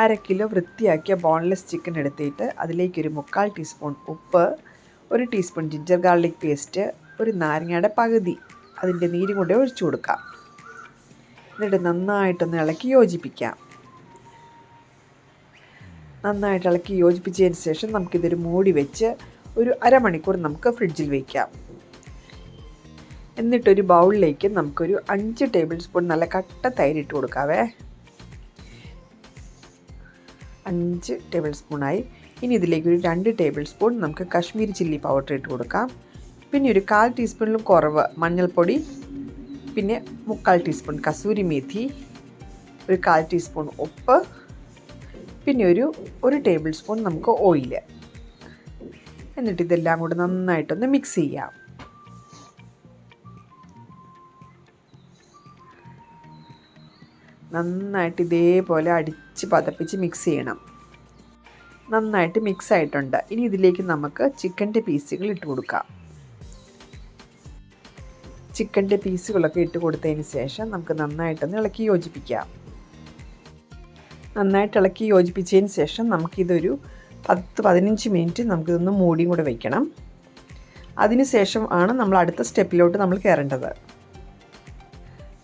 അര kilo വൃത്തിയാക്കിയ boneless chicken എടുത്തിട്ട് അതിലേക്കൊരു മുക്കാൽ ടീസ്പൂൺ ഉപ്പ് ഒരു ടീസ്പൂൺ ജിഞ്ചർ ഗാർലിക് പേസ്റ്റ് ഒരു നാരങ്ങയുടെ പകുതി അതിന്റെ നീരും കൊണ്ട് ഒഴിച്ചു കൊടുക്കാം. എന്നിട്ട് നന്നായിട്ടൊന്ന് ഇളക്കി യോജിപ്പിക്കാം. നന്നായിട്ട് ഇളക്കി യോജിപ്പിച്ചതിന് ശേഷം നമുക്കിതൊരു മൂടി വെച്ച് ഒരു അരമണിക്കൂർ നമുക്ക് ഫ്രിഡ്ജിൽ വയ്ക്കാം എന്നിട്ടൊരു ബൗളിലേക്ക് നമുക്കൊരു അഞ്ച് ടേബിൾ സ്പൂൺ നല്ല കട്ട തൈരിട്ട് കൊടുക്കാവേ. അഞ്ച് ടേബിൾ സ്പൂണായി ഇനി ഇതിലേക്ക് ഒരു രണ്ട് ടേബിൾ സ്പൂൺ നമുക്ക് കാശ്മീരി ചില്ലി പൗഡർ ഇട്ട് കൊടുക്കാം. പിന്നെ ഒരു കാൽ ടീസ്പൂണിലും കുറവ് മഞ്ഞൾപ്പൊടി. പിന്നെ മുക്കാൽ ടീസ്പൂൺ കസൂരി മേഥി ഒരു കാൽ ടീസ്പൂൺ ഉപ്പ്. പിന്നെ ഒരു ഒരു ടേബിൾ സ്പൂൺ നമുക്ക് ഓയിൽ എന്നിട്ട് ഇതെല്ലാം കൂടെ നന്നായിട്ടൊന്ന് മിക്സ് ചെയ്യാം. നന്നായിട്ട് ഇതേപോലെ അടിച്ച് പതപ്പിച്ച് മിക്സ് ചെയ്യണം. നന്നായിട്ട് മിക്സ് ആയിട്ടുണ്ട്. ഇനി ഇതിലേക്ക് നമുക്ക് ചിക്കന്റെ പീസുകൾ ഇട്ട് കൊടുക്കാം. ചിക്കന്റെ പീസുകളൊക്കെ ഇട്ട് കൊടുത്തതിന് ശേഷം നമുക്ക് നന്നായിട്ടൊന്ന് ഇളക്കി യോജിപ്പിക്കാം. നന്നായിട്ട് ഇളക്കി യോജിപ്പിച്ചതിന് ശേഷം നമുക്കിതൊരു പത്ത് പതിനഞ്ച് മിനിറ്റ് നമുക്കിതൊന്ന് മൂടിയും കൂടെ വയ്ക്കണം അതിനുശേഷം ആണ് നമ്മൾ അടുത്ത സ്റ്റെപ്പിലോട്ട് നമ്മൾ കയറേണ്ടത്.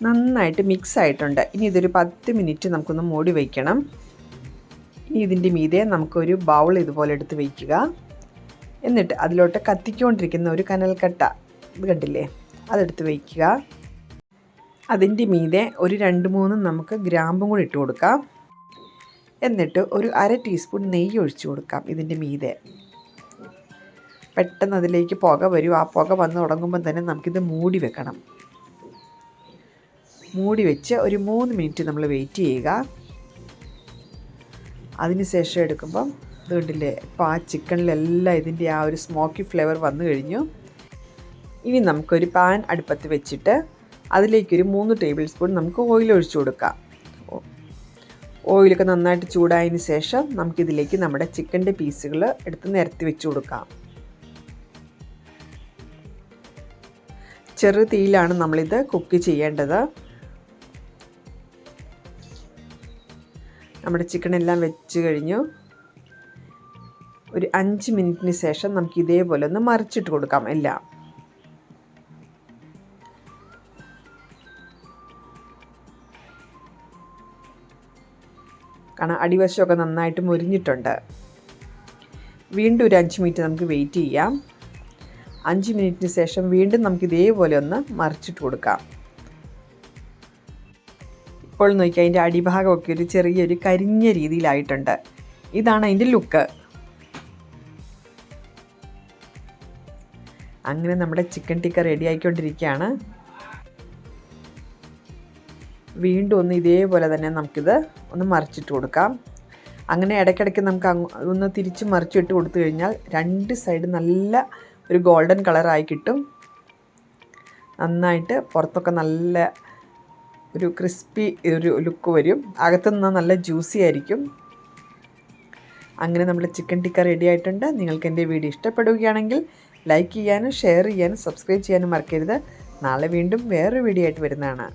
നന്നായിട്ട് മിക്സ് ആയിട്ടുണ്ട്. ഇനി ഇതൊരു പത്ത് മിനിറ്റ് നമുക്കൊന്ന് മൂടി വയ്ക്കണം ഇനി ഇതിന്റെ മീതെ നമുക്കൊരു ബൗൾ ഇതുപോലെ എടുത്ത് വയ്ക്കുക എന്നിട്ട് അതിലോട്ട് കത്തിക്കൊണ്ടിരിക്കുന്ന ഒരു കനൽക്കട്ട ഇത് കണ്ടില്ലേ? അതെടുത്ത് വയ്ക്കുക അതിന്റെ മീതെ ഒരു രണ്ട് മൂന്ന് നമുക്ക് ഗ്രാമ്പും കൂടി ഇട്ട് കൊടുക്കാം. എന്നിട്ട് ഒരു അര ടീസ്പൂൺ നെയ്യ് ഒഴിച്ചു കൊടുക്കാം ഇതിന്റെ മീതെ. പെട്ടെന്ന് അതിലേക്ക് പുക വരും. ആ പുക വന്ന് തുടങ്ങുമ്പോൾ തന്നെ നമുക്കിത് മൂടി വെക്കണം. മൂടി വെച്ച് ഒരു മൂന്ന് മിനിറ്റ് നമ്മൾ വെയിറ്റ് ചെയ്യുക. അതിന് ശേഷം എടുക്കുമ്പം ഇത് കണ്ടില്ലേ ആ ചിക്കനിലെല്ലാം ഇതിന്റെ ആ ഒരു സ്മോക്കി ഫ്ലേവർ വന്നു കഴിഞ്ഞു. ഇനി നമുക്കൊരു പാൻ അടുപ്പത്ത് വെച്ചിട്ട് അതിലേക്കൊരു മൂന്ന് ടേബിൾ സ്പൂൺ നമുക്ക് ഓയിൽ ഒഴിച്ചു കൊടുക്കാം. ഓയിലൊക്കെ നന്നായിട്ട് ചൂടായതിന് ശേഷം നമുക്കിതിലേക്ക് നമ്മുടെ ചിക്കന്റെ പീസുകൾ എടുത്ത് നിരത്തി വെച്ച് കൊടുക്കാം. ചെറു തീയിലാണ് നമ്മളിത് കുക്ക് ചെയ്യേണ്ടത്. നമ്മുടെ ചിക്കൻ എല്ലാം വെച്ച് കഴിഞ്ഞു. ഒരു അഞ്ച് മിനിറ്റിന് ശേഷം നമുക്ക് ഇതേപോലെ ഒന്ന് മറിച്ചിട്ട് കൊടുക്കാം എല്ലാം. കാരണം അടിവശമൊക്കെ നന്നായിട്ട് മുരിഞ്ഞിട്ടുണ്ട്. വീണ്ടും ഒരു അഞ്ച് മിനിറ്റ് നമുക്ക് വെയിറ്റ് ചെയ്യാം. അഞ്ച് മിനിറ്റിന് ശേഷം വീണ്ടും നമുക്ക് ഇതേപോലെ ഒന്ന് മറിച്ചിട്ട് കൊടുക്കാം. ഇപ്പോൾ നോക്കിയാൽ അതിന്റെ അടിഭാഗമൊക്കെ ഒരു ചെറിയൊരു കരിഞ്ഞ രീതിയിലായിട്ടുണ്ട്. ഇതാണ് അതിന്റെ ലുക്ക് അങ്ങനെ നമ്മുടെ ചിക്കൻ ടിക്ക റെഡി ആയിക്കൊണ്ടിരിക്കുകയാണ്. വീണ്ടും ഒന്ന് ഇതേപോലെ തന്നെ നമുക്കിത് ഒന്ന് മറിച്ചിട്ട് കൊടുക്കാം. അങ്ങനെ ഇടയ്ക്കിടയ്ക്ക് നമുക്ക് ഒന്ന് തിരിച്ച് മറിച്ചിട്ട് കൊടുത്തു കഴിഞ്ഞാൽ രണ്ട് സൈഡ് നല്ല ഒരു ഗോൾഡൻ കളറായി കിട്ടും. നന്നായിട്ട് പുറത്തൊക്കെ നല്ല ഒരു ക്രിസ്പി ഒരു ലുക്ക് വരും. അകത്തുനിന്ന് നല്ല ജ്യൂസി ആയിരിക്കും. അങ്ങനെ നമ്മൾ ചിക്കൻ ടിക്ക റെഡി ആയിട്ടുണ്ട്. നിങ്ങൾക്ക് എന്റെ വീഡിയോ ഇഷ്ടപ്പെടുകയാണെങ്കിൽ ലൈക്ക് ചെയ്യാനും ഷെയർ ചെയ്യാനും സബ്സ്ക്രൈബ് ചെയ്യാനും മറക്കരുത്. നാളെ വീണ്ടും വേറൊരു വീഡിയോ ആയിട്ട് വരുന്നതാണ്.